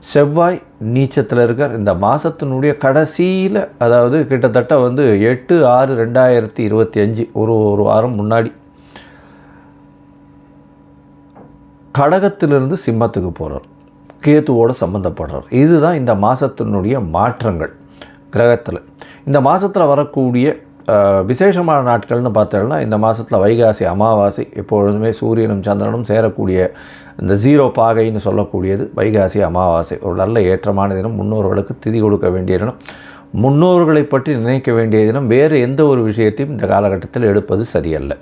செவ்வாய் நீச்சத்தில் இருக்கார். இந்த மாதத்தினுடைய கடைசியில் அதாவது கிட்டத்தட்ட வந்து எட்டு ஆறு ரெண்டாயிரத்தி இருபத்தி அஞ்சு ஒரு ஒரு வாரம் முன்னாடி கடகத்திலிருந்து சிம்மத்துக்கு போகிறார் கேத்துவோடு சம்மந்தப்படுறார் இதுதான் இந்த மாதத்தினுடைய மாற்றங்கள் கிரகத்தில். இந்த மாதத்தில் வரக்கூடிய விசேஷமான நாட்கள்னு பார்த்தோம்னா இந்த மாதத்தில் வைகாசி அமாவாசை எப்பொழுதுமே சூரியனும் சந்திரனும் சேரக்கூடிய இந்த ஜீரோ பாகைன்னு சொல்லக்கூடியது வைகாசி அமாவாசை. ஒரு நல்ல ஏற்றமான தினம். முன்னோர்களுக்கு திதி கொடுக்க வேண்டிய தினம். முன்னோர்களை பற்றி நினைக்க வேண்டிய தினம். வேறு எந்த ஒரு விஷயத்தையும் இந்த காலகட்டத்தில் எடுப்பது சரியல்ல.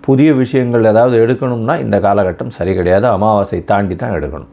புதிய விஷயங்கள் ஏதாவது எடுக்கணும்னா இந்த காலகட்டம் சரி கிடையாது. அமாவாசை தாண்டி தான் எடுக்கணும்.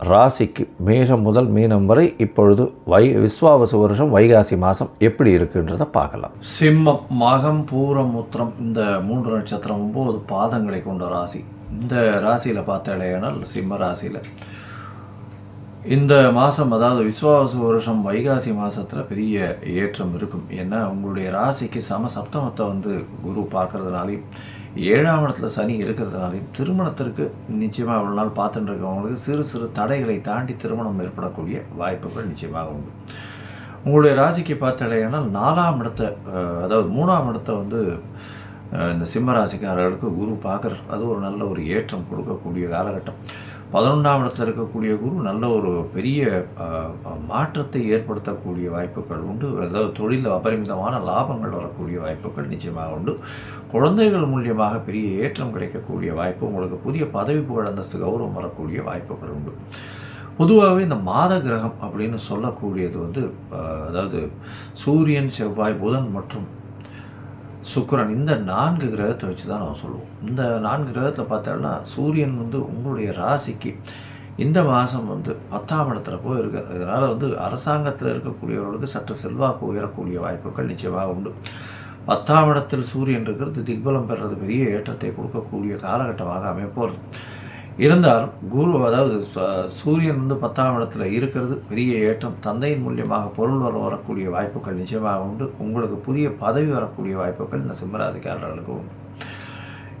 ராசிக்கு மேஷம் முதல் மீனம் வரை இப்பொழுது வை விஸ்வாவசு வருஷம் வைகாசி மாதம் எப்படி இருக்குன்றதை பார்க்கலாம். சிம்மம் மகம் பூரம் உத்திரம் இந்த மூன்று நட்சத்திரம் ஒம்பது பாதங்களை கொண்ட ராசி. இந்த ராசியில் பார்த்தாலேனால் சிம்ம ராசியில். இந்த மாதம் அதாவது விஸ்வாவசு வருஷம் வைகாசி மாதத்தில் பெரிய ஏற்றம் இருக்கும். ஏன்னா உங்களுடைய ராசிக்கு சம சப்தமத்தை வந்து குரு பார்க்குறதுனாலையும் ஏழாம் இடத்துல சனி இருக்கிறதுனாலையும் திருமணத்திற்கு நிச்சயமாக இவ்வளோ நாள் பார்த்துட்டு இருக்கவங்களுக்கு சிறு சிறு தடைகளை தாண்டி திருமணம் ஏற்படக்கூடிய வாய்ப்புகள் நிச்சயமாக உண்டு. உங்களுடைய ராசிக்கு பார்த்தாலேனால் நாலாம் இடத்த அதாவது மூணாம் இடத்த வந்து இந்த சிம்ம ராசிக்காரர்களுக்கு குரு பார்க்குறார். அது ஒரு நல்ல ஒரு ஏற்றம் கொடுக்கக்கூடிய காலகட்டம். பதினொன்றாம் இடத்துல இருக்கக்கூடிய குரு நல்ல ஒரு பெரிய மாற்றத்தை ஏற்படுத்தக்கூடிய வாய்ப்புகள் உண்டு. அதாவது தொழிலில் அபரிமிதமான லாபங்கள் வரக்கூடிய வாய்ப்புகள் நிச்சயமாக உண்டு. குழந்தைகள் மூலியமாக பெரிய ஏற்றம் கிடைக்கக்கூடிய வாய்ப்பு உங்களுக்கு புதிய பதவி புகழ் அந்தஸ்து கௌரவம் வரக்கூடிய வாய்ப்புகள் உண்டு. பொதுவாகவே இந்த மாத கிரகம் அப்படின்னு சொல்லக்கூடியது வந்து அதாவது சூரியன் செவ்வாய் புதன் மற்றும் சுக்கரன் இந்த நான்கு கிரகத்தை வச்சு தான் நம்ம சொல்லுவோம் இந்த நான்கு கிரகத்தில் பார்த்தோம்னா சூரியன் வந்து உங்களுடைய ராசிக்கு இந்த மாதம் வந்து பத்தாம் இடத்துல போய் இருக்கார் இதனால் வந்து அரசாங்கத்தில் இருக்கக்கூடியவர்களுக்கு சற்று செல்வாக்கு உயரக்கூடிய வாய்ப்புகள் நிச்சயமாக உண்டு. பத்தாம் இடத்தில் சூரியன் இருக்கிறது திக்பலம் பெறுறது பெரிய ஏற்றத்தை கொடுக்கக்கூடிய காலகட்டமாக அமைப்போகிறது இருந்தாலும் குரு அதாவது ச- சூரியன் வந்து பத்தாம் இடத்துல இருக்கிறது பெரிய ஏற்றம். தந்தையின் மூலியமாக பொருள் வர வரக்கூடிய வாய்ப்புகள் நிச்சயமாக உண்டு. உங்களுக்கு புதிய பதவி வரக்கூடிய வாய்ப்புகள் இந்த சிம்மராசிக்காரர்களுக்கு உண்டு.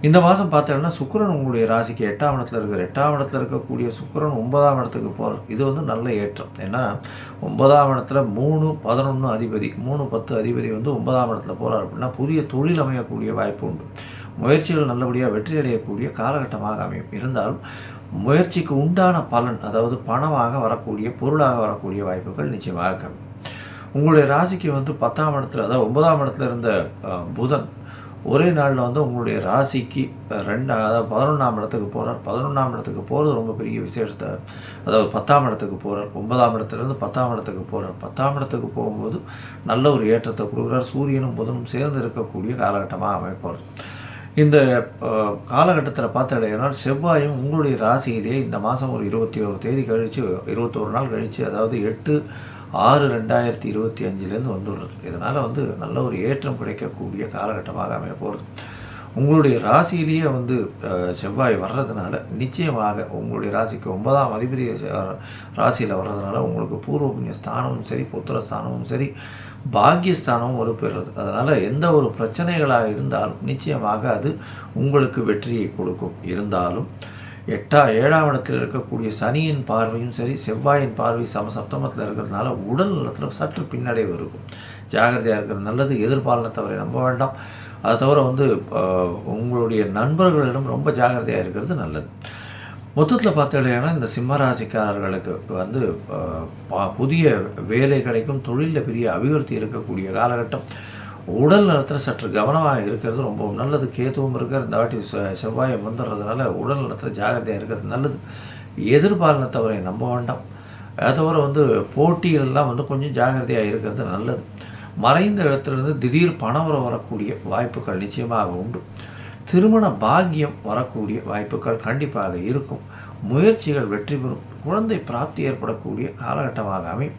இந்த மாதம் பார்த்தீங்கன்னா சுக்கிரன் உங்களுடைய ராசிக்கு எட்டாம் இடத்துல இருக்கிற எட்டாம் இடத்துல இருக்கக்கூடிய சுக்கிரன் ஒன்பதாம் இடத்துக்கு போகிறது இது வந்து நல்ல ஏற்றம். ஏன்னா ஒன்பதாம் இடத்துல மூணு பதினொன்று அதிபதி மூணு பத்து அதிபதி வந்து ஒன்பதாம் இடத்துல போகிறார் அப்படின்னா புதிய தொழில் அமையக்கூடிய வாய்ப்பு உண்டு. முயற்சிகள் நல்லபடியாக வெற்றி அடையக்கூடிய காலகட்டமாக அமையும். இருந்தாலும் முயற்சிக்கு உண்டான பலன் அதாவது பணமாக வரக்கூடிய பொருளாக வரக்கூடிய வாய்ப்புகள் நிச்சயமாக கம்மி. உங்களுடைய ராசிக்கு வந்து பத்தாம் இடத்துல அதாவது ஒன்பதாம் இடத்துல இருந்த புதன் ஒரே நாளில் வந்து உங்களுடைய ராசிக்கு ரெண்டு அதாவது பதினொன்றாம் இடத்துக்கு போகிறார் பதினொன்றாம் இடத்துக்கு போகிறது ரொம்ப பெரிய விசேஷத்தை அதாவது பத்தாம் இடத்துக்கு போகிறார் ஒன்பதாம் இடத்துலேருந்து பத்தாம் இடத்துக்கு போகிறார் பத்தாம் இடத்துக்கு போகும்போது நல்ல ஒரு ஏற்றத்தை கொடுக்குறார். சூரியனும் புதனும் சேர்ந்து இருக்கக்கூடிய காலகட்டமாக அமைப்பார். இந்த காலகட்டத்தில் பார்த்தடையினால் செவ்வாயும் உங்களுடைய ராசியிலேயே இந்த மாதம் ஒரு இருபத்தி ஒரு தேதி கழித்து இருபத்தோரு நாள் கழித்து அதாவது எட்டு ஆறு ரெண்டாயிரத்தி இருபத்தி அஞ்சுலேருந்து வந்துடுறது இதனால் வந்து நல்ல ஒரு ஏற்றம் கிடைக்கக்கூடிய காலகட்டமாக அமைய போகிறது உங்களுடைய ராசியிலேயே வந்து செவ்வாய் வர்றதுனால நிச்சயமாக உங்களுடைய ராசிக்கு ஒன்பதாம் அதிபதி ராசியில் வர்றதுனால உங்களுக்கு பூர்வ புண்ணிய ஸ்தானமும் சரி புத்திர ஸ்தானமும் சரி பாக்கியஸ்தானமும் வலுப்பெறுறது அதனால் எந்த ஒரு பிரச்சனைகளாக இருந்தாலும் நிச்சயமாக அது உங்களுக்கு வெற்றியை கொடுக்கும். இருந்தாலும் எட்டா ஏழாம் இடத்தில் இருக்கக்கூடிய சனியின் பார்வையும் சரி செவ்வாயின் பார்வை சம சப்தமத்தில் இருக்கிறதுனால உடல் நலத்தில் சற்று பின்னடைவு இருக்கும். ஜாகிரதையாக இருக்கிறது நல்லது எதிர்பாலனத்தவரை நம்ப வேண்டாம். அதை தவிர வந்து உங்களுடைய நண்பர்களிடம் ரொம்ப ஜாகிரதையாக இருக்கிறது நல்லது. மொத்தத்தில் பார்த்தீங்கன்னா இந்த சிம்மராசிக்காரர்களுக்கு வந்து பா- புதிய வேலை கிடைக்கும் தொழிலில் பெரிய அபிவிருத்தி இருக்கக்கூடிய காலகட்டம். உடல் நலத்தில் சற்று கவனமாக இருக்கிறது ரொம்ப நல்லது. கேதுவும் இருக்கிற இந்த வாட்டி செ- செவ்வாயம் வந்துடுறதுனால உடல் நலத்தில் ஜாகிரதையாக இருக்கிறது நல்லது. எதிர்பாலனத்தவரை நம்ப வேண்டாம். அதை தவிர வந்து போட்டிகள்லாம் வந்து கொஞ்சம் ஜாகிரதையாக இருக்கிறது நல்லது. மறைந்த இடத்துலேருந்து திடீர் பணவரம் வரக்கூடிய வாய்ப்புகள் நிச்சயமாக உண்டு. திருமண பாக்கியம் வரக்கூடிய வாய்ப்புகள் கண்டிப்பாக இருக்கும். முயற்சிகள் வெற்றி பெறும். குழந்தை பிராப்தி ஏற்படக்கூடிய காலகட்டமாக அமையும்.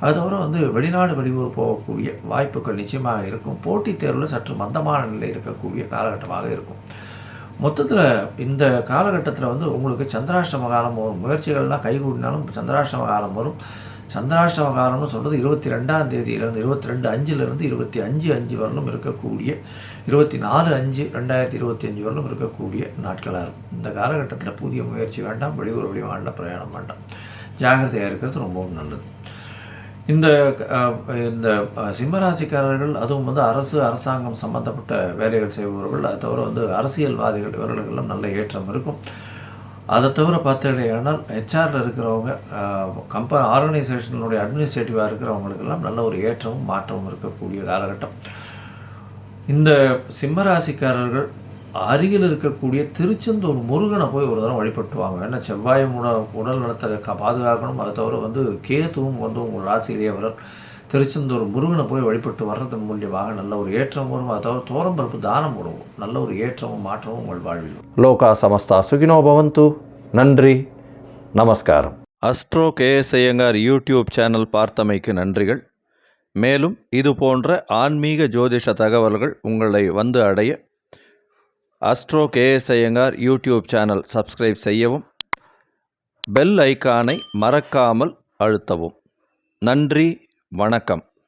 அது தவிர வந்து வெளிநாடு வெளியூர் போகக்கூடிய வாய்ப்புகள் நிச்சயமாக இருக்கும். போட்டித் தேர்வில் சற்று மந்தமான நிலை இருக்கக்கூடிய காலகட்டமாக இருக்கும். மொத்தத்தில் இந்த காலகட்டத்தில் வந்து உங்களுக்கு சந்திராஷ்டம காலம் வரும். முயற்சிகள்லாம் கைகூடினாலும் சந்திராஷ்டம காலம் வரும். சந்திராஷ்டம காலம்னு சொல்கிறது இருபத்தி ரெண்டாம் தேதியிலேருந்து இருபத்தி ரெண்டு அஞ்சுலேருந்து இருபத்தி அஞ்சு அஞ்சு வரலும் இருக்கக்கூடிய இருபத்தி நாலு அஞ்சு ரெண்டாயிரத்தி இருபத்தி அஞ்சு வரலும் இருக்கக்கூடிய நாட்களாக இருக்கும். இந்த காலகட்டத்தில் புதிய முயற்சி வேண்டாம் வெளியூர் வெளிமாநில பிரயாணம் வேண்டாம். ஜாகிரதையாக இருக்கிறது ரொம்பவும் நல்லது. இந்த இந்த சிம்மராசிக்காரர்கள் அதுவும் வந்து அரசு அரசாங்கம் சம்பந்தப்பட்ட வேலைகள் செய்பவர்கள் அது தவிர வந்து அரசியல்வாதிகள் இவர்களுக்கெல்லாம் நல்ல ஏற்றம் இருக்கும். அதை தவிர பார்த்தீங்கன்னா ஹெச்ஆரில் இருக்கிறவங்க கம்ப ஆர்கனைசேஷனுடைய அட்மினிஸ்ட்ரேட்டிவாக இருக்கிறவங்களுக்கெல்லாம் நல்ல ஒரு ஏற்றமும் மாற்றமும் இருக்கக்கூடிய காலகட்டம். இந்த சிம்மராசிக்காரர்கள் அருகில் இருக்கக்கூடிய திருச்செந்தூர் முருகனை போய் ஒரு தடவை வழிபட்டுவாங்க. ஏன்னா செவ்வாயும் உட உடல் நலத்தை பாதுகாக்கணும். அதை தவிர வந்து கேதுவும் வந்து உங்கள் ராசியிலேயே வர திருச்செந்தூர் முருகனை போய் வழிபட்டு வர்றதன் மூலியமாக நல்ல ஒரு ஏற்றம் வரும். அது தவிர தோரம்பருப்பு தானம் போடுவோம். நல்ல ஒரு ஏற்றமும் மாற்றமும் உங்கள் வாழ்வில். லோகா சமஸ்தா சுகினோ பவந்து. நன்றி. நமஸ்காரம். Astro KS Iyengar YouTube channel பார்த்தமைக்கு நன்றிகள். மேலும் இது போன்ற ஆன்மீக ஜோதிஷ தகவல்கள் உங்களை வந்து அடைய astro KS Iyengar YouTube channel subscribe செய்யவும் பெல் ஐகானை மறக்காமல் அழுத்தவும். நன்றி. வணக்கம்.